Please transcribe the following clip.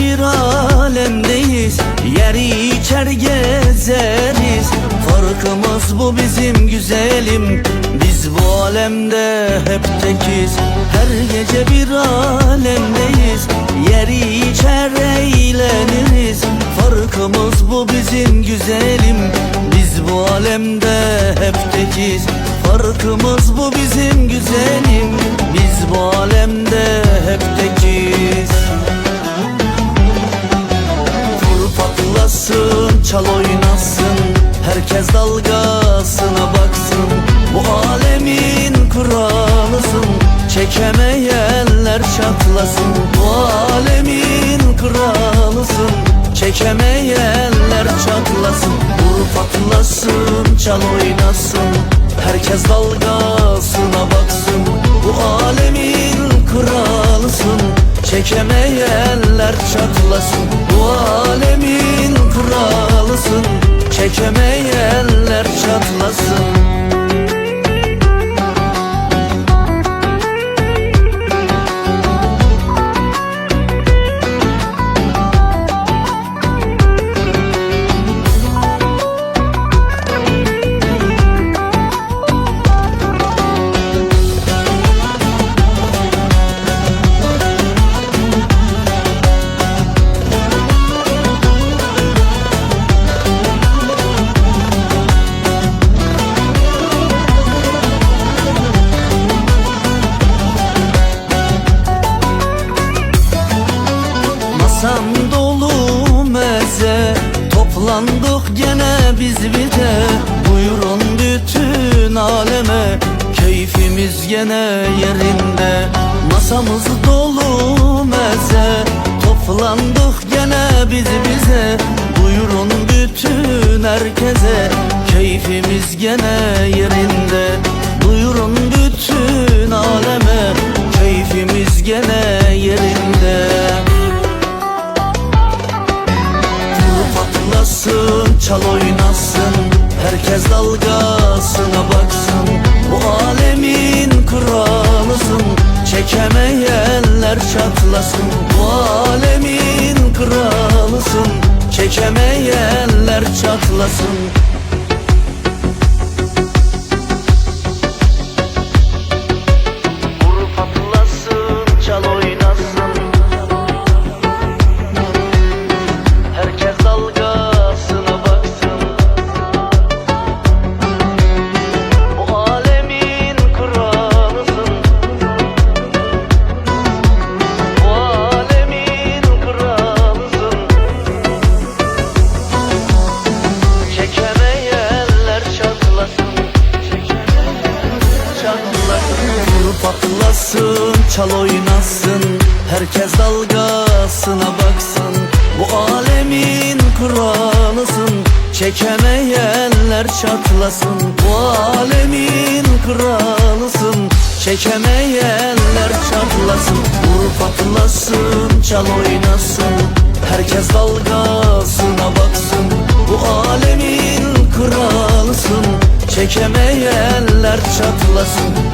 bir alemdeyiz. Yeri içer gezeriz. Farkımız bu bizim güzelim. Biz bu alemde hep tekiz. Her gece bir alemdeyiz. Yeri içer eğleniriz. Farkımız bu bizim güzelim. Biz bu alemde hep tekiz. Farkımız bu bizim güzelim. Biz bu alemde çal oynasın. Herkes dalgasına baksın. Bu alemin kralısın Çekemeyenler çatlasın. Bu alemin kralısın Çekemeyenler çatlasın. Vur patlasın, çal oynasın. Herkes dalgasına baksın. Bu alemin kralısın Çekemeyenler çatlasın çatlasın Masam dolu meze Toplandık gene biz bir de. Buyurun bütün aleme Keyfimiz gene yerinde. Masamız dolu meze Toplandık gene biz bize. Buyurun bütün herkese Keyfimiz gene yerinde patlasın, çal oynasın. Herkes dalgasına baksın. Bu alemin kralısın Çekemeyenler çatlasın. Bu alemin kralısın Çekemeyenler çatlasın patlasın, çal oynasın Herkes dalgasına baksın. Bu alemin kralısın Çekemeyenler çatlasın. Bu alemin kralısın Çekemeyenler çatlasın. Vur patlasın, çal oynasın Herkes dalgasına baksın. Bu alemin kralısın Çekemeyenler çatlasın